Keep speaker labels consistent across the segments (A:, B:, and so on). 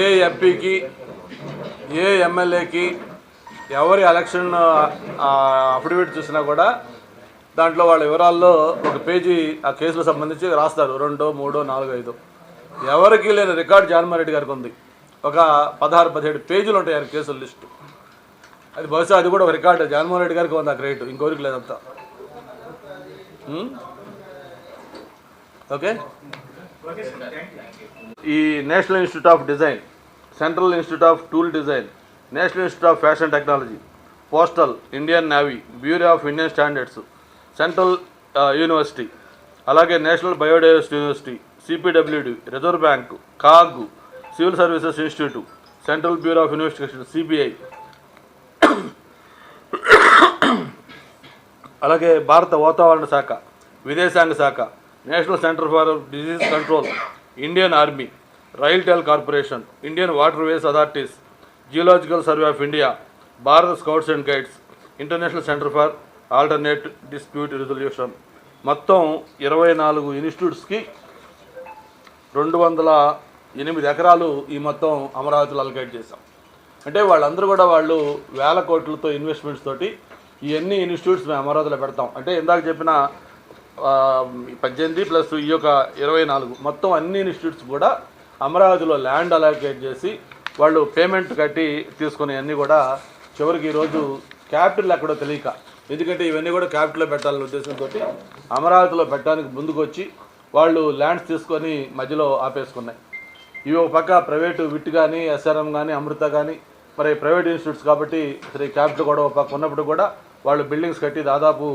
A: ఏ ఎంపీకి ఏ ఎమ్మెల్యేకి ఎవరి ఎలక్షన్ అఫిడవిట్ చూసినా కూడా దాంట్లో వాళ్ళ వివరాల్లో ఒక పేజీ ఆ కేసులకు సంబంధించి రాస్తారు. రెండో మూడో నాలుగో ఐదు. ఎవరికి లేని రికార్డు జగన్మోహన్ గారికి ఉంది. ఒక పదహారు పదిహేడు పేజీలు ఉంటాయి ఆయన కేసుల లిస్టు. అది బహుశా అది కూడా ఒక రికార్డు జగన్మోహన్ రెడ్డి గారికి ఉంది ఆ క్రెడిట్. ఇంకోరికి లేదంతా. ఓకే? ఈ national institute of design central institute of tool design national institute of fashion technology postal Indian navy bureau of Indian standards central university అలాగే national biodiversity university CPWD reserve bank CAG civil services institute central bureau of investigation CBI. అలాగే భారత వాతావరణ శాఖ విదేశాంగ శాఖ national centre for disease control Indian army RailTel corporation Indian water ways authorities geological survey of India భారత scouts and guides international centre for alternate dispute resolution. మొత్తం ఇరవై నాలుగు ఇన్స్టిట్యూట్స్కి రెండు వందల ఎనిమిది ఎకరాలు ఈ మొత్తం అమరావతిలో అలకేట్ చేశాం. అంటే వాళ్ళందరూ కూడా వాళ్ళు వేల కోట్లతో ఇన్వెస్ట్మెంట్స్ తోటి ఇవన్నీ ఇన్స్టిట్యూట్స్ మేము అమరావతిలో పెడతాం. అంటే ఇందాక చెప్పిన పద్దెనిమిది ప్లస్ ఈ యొక్క ఇరవై నాలుగు. మొత్తం అన్ని ఇన్స్టిట్యూట్స్ కూడా అమరావతిలో ల్యాండ్ అలాకేట్ చేసి వాళ్ళు పేమెంట్ కట్టి తీసుకునే అన్నీ కూడా చివరికి ఈరోజు క్యాపిటల్ ఎక్కడో తెలియక. ఎందుకంటే ఇవన్నీ కూడా క్యాపిటల్లో పెట్టాలనే ఉద్దేశంతో అమరావతిలో పెట్టడానికి ముందుకొచ్చి వాళ్ళు ల్యాండ్స్ తీసుకొని మధ్యలో ఆపేసుకున్నాయి. ఇవి ఒక పక్క ప్రైవేటు విట్ కానీ ఎస్ఆర్ఎం కానీ అమృత కానీ మరి ప్రైవేట్ ఇన్స్టిట్యూట్స్ కాబట్టి శ్రీ క్యాపిటల్ కూడా ఒక పక్క ఉన్నప్పుడు కూడా వాళ్ళు బిల్డింగ్స్ కట్టి దాదాపు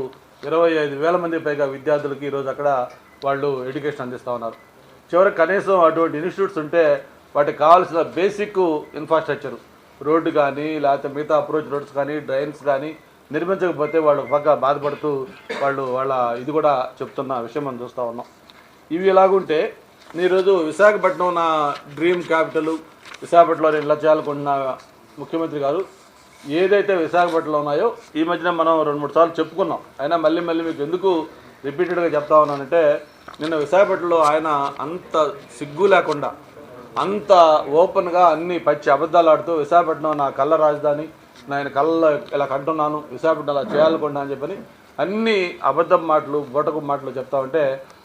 A: ఇరవై ఐదు వేల మంది పైగా విద్యార్థులకి ఈరోజు అక్కడ వాళ్ళు ఎడ్యుకేషన్ అందిస్తూ ఉన్నారు. చివరికి కనీసం అటువంటి ఇన్స్టిట్యూట్స్ ఉంటే వాటికి కావాల్సిన బేసిక్ ఇన్ఫ్రాస్ట్రక్చర్. రోడ్డు కానీ లేకపోతే మిగతా అప్రోచ్ రోడ్స్ కానీ డ్రైన్స్ కానీ నిర్మించకపోతే వాళ్ళు పక్క బాధపడుతూ వాళ్ళు వాళ్ళ ఇది కూడా చెప్తున్న విషయం మనం చూస్తూ ఉన్నాం. ఇవి ఇలాగుంటే ఈరోజు విశాఖపట్నం నా డ్రీమ్ క్యాపిటల్ విశాఖపట్నంలో నేను ఇలా చేయాలనుకుంటున్న ముఖ్యమంత్రి గారు ఏదైతే విశాఖపట్నంలో ఉన్నాయో ఈ మధ్యన మనం రెండు మూడు సార్లు చెప్పుకున్నాం. అయినా మళ్ళీ మళ్ళీ మీకు ఎందుకు రిపీటెడ్గా చెప్తా ఉన్నానంటే నిన్న విశాఖపట్నంలో ఆయన అంత సిగ్గు లేకుండా అంత ఓపెన్గా అన్ని పచ్చి అబద్ధాలు ఆడుతూ విశాఖపట్నం నా కళ్ళ రాజధాని నేను కళ్ళ ఇలా కంటున్నాను విశాఖపట్నం అలా చేయాలనుకుంటా అని చెప్పని అన్ని అబద్ధం మాటలు బొటకు మాటలు చెప్తా ఉంటే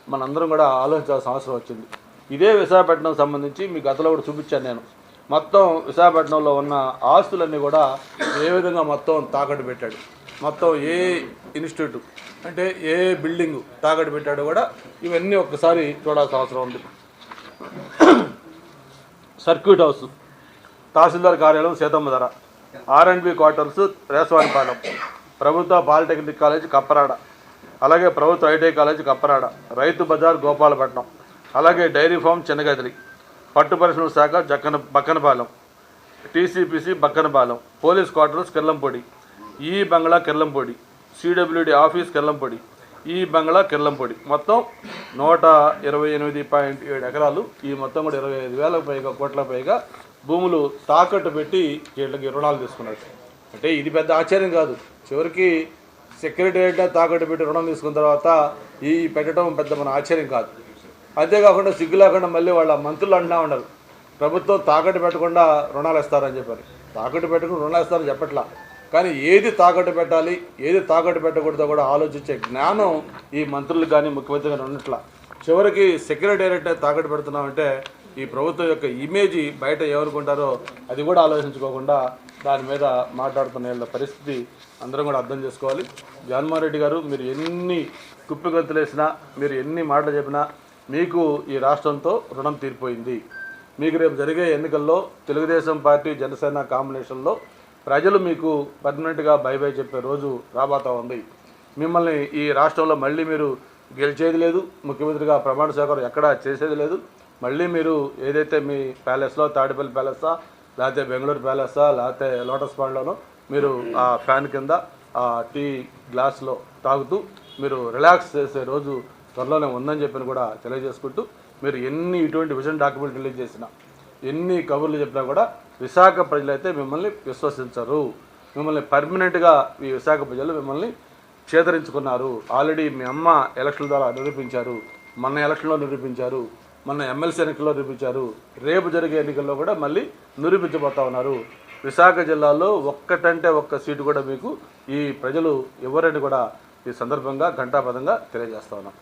A: మనందరం కూడా ఆలోచించాల్సిన అవసరం వచ్చింది. ఇదే విశాఖపట్నం సంబంధించి మీ గతంలో కూడా చూపించాను నేను. మొత్తం విశాఖపట్నంలో ఉన్న ఆస్తులన్నీ కూడా ఏ విధంగా మొత్తం తాకట్టు పెట్టాడు. మొత్తం ఏ ఇన్స్టిట్యూట్ అంటే ఏ బిల్డింగ్ తాకట్టు పెట్టాడు కూడా ఇవన్నీ ఒక్కసారి చూడాల్సిన అవసరం ఉంది. సర్క్యూట్ హౌస్ తహసీల్దార్ కార్యాలయం Seethammadhara R and B quarters Resavanipalem ప్రభుత్వ పాలిటెక్నిక్ కాలేజ్ కప్పరాడ అలాగే ప్రభుత్వ ఐటీఐ కాలేజ్ కప్పరాడ రైతు బజార్ గోపాలపట్నం అలాగే డైరీ ఫామ్ చిన్నగదిలి. పట్టు పరిశ్రమ శాఖ Jakkana Bakkanapalem. TCPC Bakkanapalem. Police quarters Kirlampudi. ఈ బంగ్లా కిర్లంపొడి. సిడబ్ల్యూడి ఆఫీస్ కిర్లంపొడి. ఈ బంగ్లా కిర్లంపొడి. మొత్తం నూట ఇరవై ఎనిమిది పాయింట్ ఏడు ఎకరాలు. ఈ మొత్తం కూడా ఇరవై ఐదు వేల పైగా కోట్ల పైగా భూములు తాకట్టు పెట్టి వీళ్ళకి రుణాలు తీసుకున్నారు. అంటే ఇది పెద్ద ఆశ్చర్యం కాదు. చివరికి సెక్రటరియట్ తాకట్టు పెట్టి రుణం తీసుకున్న తర్వాత ఈ పెట్టడం పెద్ద మన ఆశ్చర్యం కాదు. అంతేకాకుండా సిగ్గు లేకుండా మళ్ళీ వాళ్ళ మంత్రులు అంటున్నా ఉండరు ప్రభుత్వం తాకట్టు పెట్టకుండా రుణాలు ఇస్తారని చెప్పారు. తాకట్టు పెట్టకుండా రుణాలు ఇస్తారని చెప్పట్లా. కానీ ఏది తాకట్టు పెట్టాలి ఏది తాకట్టు పెట్టకూడదో కూడా ఆలోచించే జ్ఞానం ఈ మంత్రులు కానీ ముఖ్యమంత్రి కానీ ఉన్నట్ల. చివరికి సెక్రటేరియట్ తాకట్టు పెడుతున్నామంటే ఈ ప్రభుత్వం యొక్క ఇమేజ్ బయట ఏమనుకుంటారో అది కూడా ఆలోచించుకోకుండా దాని మీద మాట్లాడుతున్న వీళ్ళ పరిస్థితి అందరం కూడా అర్థం చేసుకోవాలి. జగన్మోహన్ రెడ్డి గారు మీరు ఎన్ని కుప్పిగంతులు వేసినా మీరు ఎన్ని మాటలు చెప్పినా మీకు ఈ రాష్ట్రంతో రుణం తీరిపోయింది. మీకు రేపు జరిగే ఎన్నికల్లో తెలుగుదేశం పార్టీ జనసేన కాంబినేషన్లో ప్రజలు మీకు పర్మనెంట్గా బై బై చెప్పే రోజు రాబోతా ఉంది. మిమ్మల్ని ఈ రాష్ట్రంలో మళ్ళీ మీరు గెలిచేది లేదు. ముఖ్యమంత్రిగా ప్రమాణ స్వీకారం ఎక్కడా చేసేది లేదు. మళ్ళీ మీరు ఏదైతే మీ ప్యాలెస్లో తాడిపల్లి ప్యాలెస్సా లేకపోతే బెంగళూరు ప్యాలెస్సా లేకపోతే లోటస్ పాండ్లోనో మీరు ఆ ఫ్యాన్ కింద ఆ టీ గ్లాస్లో తాగుతూ మీరు రిలాక్స్ చేసే రోజు త్వరలోనే ఉందని చెప్పని కూడా తెలియజేసుకుంటూ మీరు ఎన్ని ఇటువంటి విజన్ డాక్యుమెంట్ రిలీజ్ చేసినా ఎన్ని కబుర్లు చెప్పినా కూడా విశాఖ ప్రజలైతే మిమ్మల్ని విశ్వసించరు. మిమ్మల్ని పర్మనెంట్గా ఈ విశాఖ ప్రజలు మిమ్మల్ని చేతరించుకున్నారు. ఆల్రెడీ మీ అమ్మ ఎలక్షన్ ద్వారా నిరూపించారు మన ఎలక్షన్లో నిరూపించారు మన ఎమ్మెల్సీ ఎన్నికల్లో నిరూపించారు. రేపు జరిగే ఎన్నికల్లో కూడా మళ్ళీ నిరూపించబోతా ఉన్నారు. విశాఖ జిల్లాలో ఒక్కటంటే ఒక్క సీటు కూడా మీకు ఈ ప్రజలు ఎవరని కూడా ఈ సందర్భంగా ఘంటాపదంగా తెలియజేస్తా ఉన్నాం.